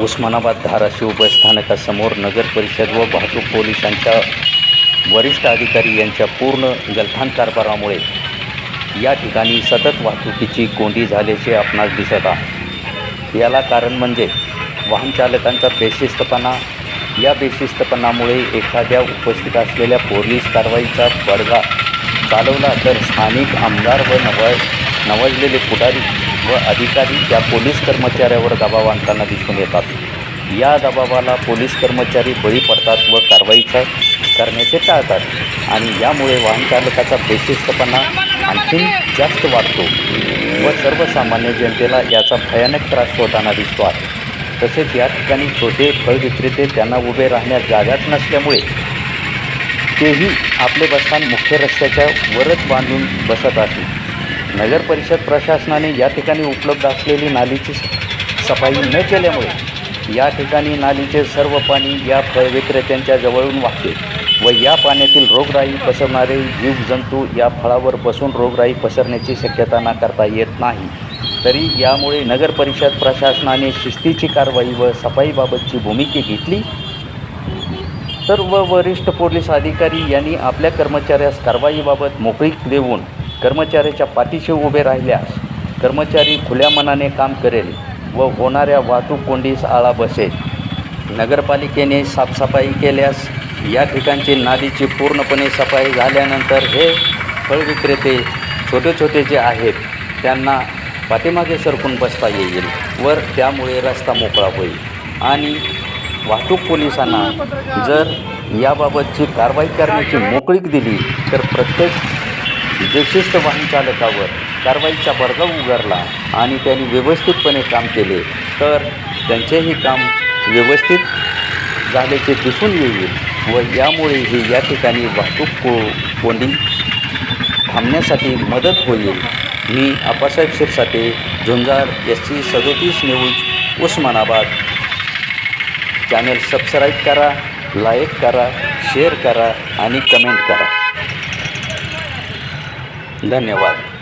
उस्मानाबाद धाराशिव बसस्थानकासमोर नगर परिषद व वाहतूक पोलिसांच्या वरिष्ठ अधिकारी यांच्या पूर्ण गलथान कारभारामुळे या ठिकाणी सतत वाहतुकीची कोंडी झाल्याचे आपणास दिसत आहे. याला कारण म्हणजे वाहनचालकांचा बेशिस्तपणा. या बेशिस्तपणामुळे एखाद्या उपस्थित असलेल्या पोलीस कारवाईचा बडगा चालवला तर स्थानिक आमदार व नवळ नवजलेले पुढारी व अधिकारी त्या पोलीस कर्मचाऱ्यावर दबाव आणताना दिसून येतात. या दबावाला पोलीस कर्मचारी बळी पडतात व कारवाईचा करण्याचे टाळतात आणि यामुळे वाहन चालकाचा बेशिस्तपणा आणखी जास्त वाढतो व सर्वसामान्य जनतेला याचा भयानक त्रास होताना दिसतो आहे. तसेच या ठिकाणी छोटे फळ विक्रेते त्यांना उभे राहण्यास जागाच नसल्यामुळे तेही आपले बसस्थान मुख्य रस्त्याच्या वरच बांधून बसत असतील नगर परिषद प्रशासनाने या ठिकाणी उपलब्ध असलेली नालीची सफाई न केल्यामुळे या ठिकाणी नालीचे सर्व पाणी या फळ विक्रेत्यांच्या जवळून वाहते व या पाण्यातील रोगराई पसरणारे जीवजंतू या फळावर बसून रोगराई पसरण्याची शक्यता नाकारता येत नाही. तरी यामुळे नगर परिषद प्रशासनाने शिस्तीची कारवाई व सफाईबाबतची भूमिका घेतली? तर व वरिष्ठ पोलीस अधिकारी यांनी आपल्या कर्मचाऱ्यास कारवाईबाबत मोकळीक देऊन कर्मचाऱ्याच्या पाठीशी उभे राहिल्यास कर्मचारी खुल्या मनाने काम करेल व होणाऱ्या वाहतूक कोंडीस आळा बसेल. नगरपालिकेने साफसफाई केल्यास या ठिकाणची नालीची पूर्णपणे सफाई झाल्यानंतर हे फळ विक्रेते छोटे छोटे जे आहेत त्यांना पाठीमागे सरकून बसता येईल वर त्यामुळे रस्ता मोकळा होईल. आणि वाहतूक पोलिसांना जर याबाबतची कारवाई करण्याची मोकळीक दिली तर प्रत्येक विशिष्ट वाहन चालकावर कारवाईचा बडगा उगारला आणि त्यांनी व्यवस्थितपणे काम केले तर त्यांचेही काम व्यवस्थित झाल्याचे दिसून येईल व यामुळेही या ठिकाणी वाहतूक को कोंडी थांबण्यासाठी मदत होईल. मी आप्पासाहेब शिरसाटे झुंजार एस सी सदोतीस न्यूज उस्मानाबाद. चॅनल सबस्क्राईब करा लाईक करा शेअर करा आणि कमेंट करा. धन्यवाद.